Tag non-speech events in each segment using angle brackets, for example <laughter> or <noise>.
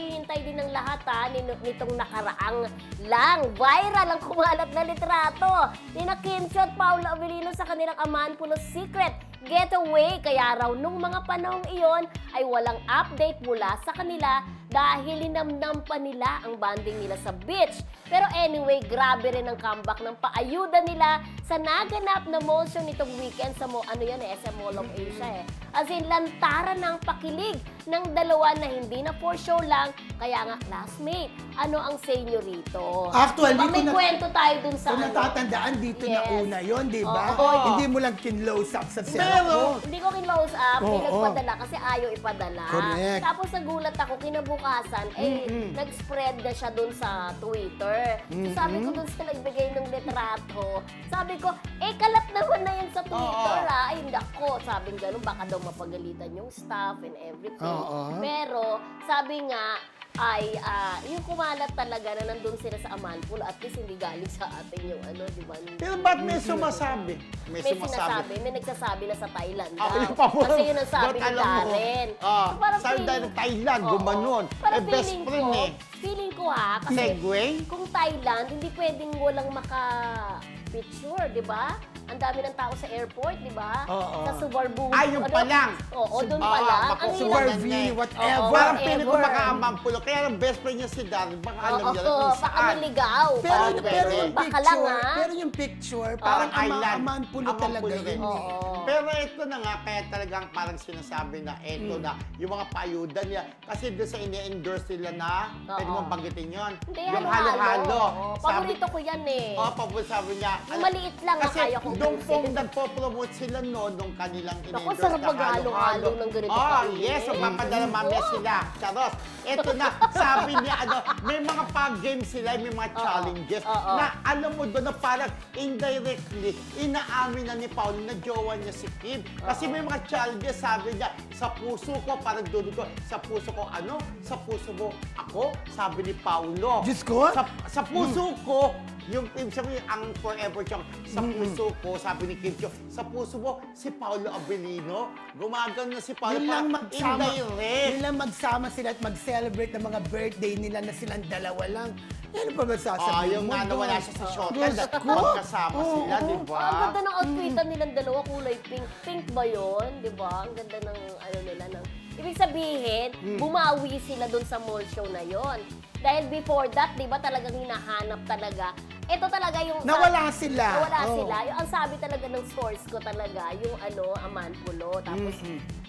hinihintay din ng lahat ha, nitong nakaraang lang. Viral ang kumalat na litrato ni na Kim at Paolo Avellino sa kanilang amahan puno secret getaway. Kaya raw nung mga panahong iyon ay walang update mula sa kanila dahil linamnam pa nila ang banding nila sa beach. Pero anyway, grabe rin ang comeback ng paayuda nila sa naganap na motion nitong weekend sa mo ano yan eh, SM Mall of Asia eh. As in, lantaran ng pakilig ng dalawa na hindi na for show lang, kaya nga classmate. Ano ang say nyo rito? Actually, Diba, may na- kwento tayo dun sa Kung ano. natatandaan, dito na Yes. una yon di ba? Oo. Hindi mo lang kinlose up sa Pero, cellphone. Hindi ko kinlose up, oh, nagpadala kasi ayaw ipadala. Correct. Tapos nagulat ako, kinabukasan, eh, nag-spread na siya dun sa Twitter. So, sabi ko dun sa nagbigay ng litrato, sabi ko, eh, kalat naman na yan sa Twitter, Oo. ah. Ay, nako, sabi gano'n, baka daw mapagalitan yung staff and everything. Oo. Pero, sabi nga, ay ah, yung kumalat talaga na nandun sila sa Amanpool, at least hindi galing sa atin yung ano, di ba? Pero ba't may sumasabi? may sinasabi, may nagsasabi na sa Thailand Ako daw. yung paborito. Kasi yun ang sabi Ba't ni alam mo? Darren. Ah, So, parang sabi feeling- dahil ng Thailand, Oo. gumanon. Parang Eh, best feeling friend ko, eh. Feeling ko ha, kasi Segway? kung Thailand, hindi pwedeng walang maka-picture, di ba? Ang dami ng tao sa airport, di ba? Oo. Sa Subarbu. Ah, yung pa lang. Oo, doon Ah, pa lang. baka Ang Subar hirap- Subar V, na eh. whatever. Oo, Parang piling ko Whatever. makaamampulo. Kaya ang best friend niya si Darren, baka alam niya lang Oo, kung baka saan. niligaw. Pero, Parang pero ganun. yung Baka lang picture, ha. pero yung picture, parang ama, island. aman pulo talaga pulo yun. rin. eh. Oo. Pero ito na nga, kaya talagang parang sinasabi na ito Hmm. na, yung mga payuda niya, kasi doon sa ini-endorse nila na, pwede Oo. mong banggitin yun. Hindi, yung halo-halo. Oo, Paborito ko yan eh. Oo, paborito sabi niya. Yung maliit lang, Kasi kaya kong nung ubusin. pong nagpo-promote sila noon, nung kanilang in-endorse sarap na maghalo-halo ng ganito Oh, kainin. yes, so papadala mamaya sila. Charos. Ito na, <laughs> sabi niya, ano, may mga pag-games sila, may mga challenges Oo. na alam mo doon na parang indirectly, inaamin na ni Paul na jowa niya si Kim. Kasi may mga challenges, sabi niya, sa puso ko, parang doon ko, sa puso ko, ano? Sa puso mo, ako? Sabi ni Paulo. Diyos ko? Sa, sa puso ko, yung Kim, sabi niya, ang forever chong, sa puso ko, sabi ni Kim Chiu, sa puso mo, si Paolo Abelino, gumagano na si Paolo, Yun lang parang magsama, indirect. yun lang magsama sila at mag-celebrate ng mga birthday nila na silang dalawa lang. Ano pa ba Ah, sasabihin yung mo nga nawala doon? siya sa shot, Diyos at ko. magkasama Oo, sila, di ba? Ang ganda ng outfitan nilang dalawa, kulay pink. Pink ba yun? Di ba? Ang ganda ng ano nila. Ng... Ibig sabihin, Hmm. bumawi sila dun sa mall show na yon. Dahil before that, di ba talagang hinahanap talaga. Ito talaga yung... Nawala sila. Nawala Oo. sila. Yung, ang sabi talaga ng source ko talaga, yung ano, Amanpulo. Tapos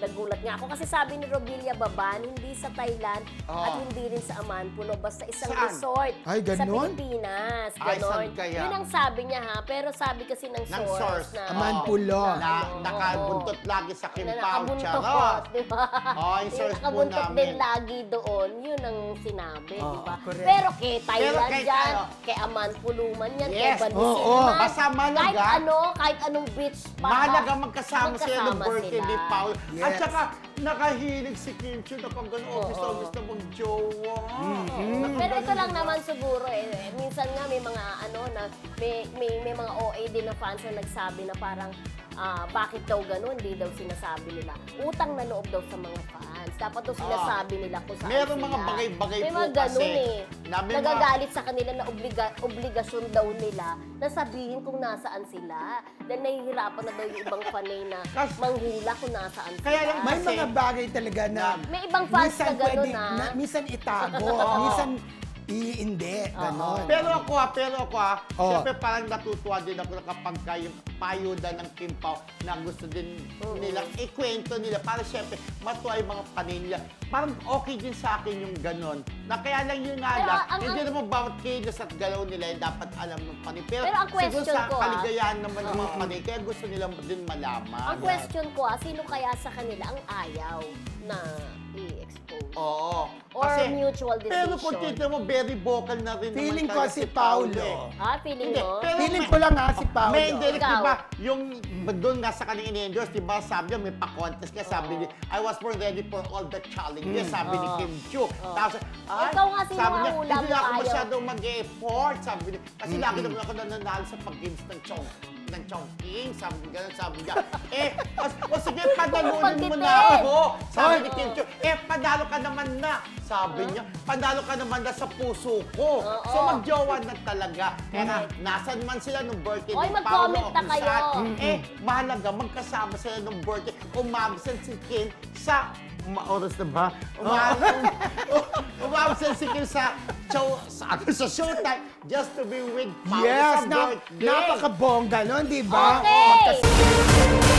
nagulat nga ako kasi sabi ni Robilia Baban, hindi sa Thailand Oo. at hindi rin sa Amanpulo. Basta isang Saan? resort Ay, sa ganon? Pilipinas. Ay, Ganon. saan kaya? Yun ang sabi niya ha. Pero sabi kasi ng, Ng source, source. na... Amanpulo. Na, ano, nakabuntot lagi sa na Kim Pao, nakabuntot, di ba? Oo, yung <laughs> source po nakabuntot namin. din lagi doon, yun ang sinabi, di Oo, ba? correct. Pero kay Thailand kay- yan, ano, kay Aman Puluman yan, Yes, kay oo, Banisiman, basta mahalaga. kahit ano, kahit anong beach pa. Mahalaga magkasama, sila ng Magkasama birthday sila. ni Paul. Yes. At saka, nakahilig si Kim Chiu na pag gano'n, Oo. gusto, gusto mag-jowa. Oo. Pero ito lang naman siguro eh, minsan nga may mga ano na may may, may mga OA din na fans na nagsabi na parang ah, bakit daw ganun, hindi daw sinasabi nila. Utang na loob daw sa mga fans. Dapat daw sinasabi nila kung saan Meron sila. mga bagay-bagay may po mga ganun kasi eh. na may mga- Nagagalit sa kanila na obliga, obligasyon daw nila na sabihin kung nasaan sila. Dahil nahihirapan na daw yung ibang fanay na <laughs> Kas- manghula kung nasaan sila. Kaya lang May Kasi- mga bagay talaga na May ibang fans minsan na gano'n, pwede- ah. na, minsan <laughs> itago, minsan i- hindi, ganon. Pero ako ha, pero ako ha, Oh. siyempre parang natutuwa din ako na kapag ka yung payuda ng Kim Pao na gusto din nilang ikwento nila para siyempre matuwa yung mga paninila. Parang okay din sa akin yung ganon. Na kaya lang yun nga Pero lang, ang- hindi ang- naman bawat kilos at galaw nila yung dapat alam ng panin. Pero, Pero ang siguro question sa ko, ah, kaligayahan naman ng mga panin, kaya gusto nilang din malaman. Ang question ko ah, sino kaya sa kanila ang ayaw na i-expose? Oo. Or mutual Pero kung decision. titignan mo, very vocal na rin Feeling naman ko talaga si Paulo. eh. Ah, feeling Hindi, mo? pero- Feeling ko lang ha, si Paolo. May Ikaw. di ba? Yung doon nga sa kanyang in-endorse, di ba, sabi niya, may pa-contest ka, sabi niya, I was more ready for all the challenges, sabi ni Oo. Kim Chiu. Tapos, ay, Ikaw nga, sino sabi ang niya, hindi mo ako ayaw? masyadong mag-e-effort, sabi niya. Kasi lagi naman ako nananalo sa pag-games ng chong. Ng Chongqing. Sabi niya, ganun, sabi niya. eh, o, o sige, panalunin mo na ako. Sabi ni Kim Chiu, eh, panalo ka naman na. Sabi niya, panalo ka naman na sa puso ko. So, magjowa na talaga. Kaya nga, nasan man sila nung birthday Oy, ni mag-comment Paolo na kung kayo. Eh, mahalaga, magkasama sila nung birthday. Umabsent si Kim sa Ma oras na ba? Umabsent, umabsent si Kim sa show, sa, ano, <laughs> sa showtime just to be with Paolo Yes, sa na, birthday. napakabongga nun, di ba? Okay. Magkas-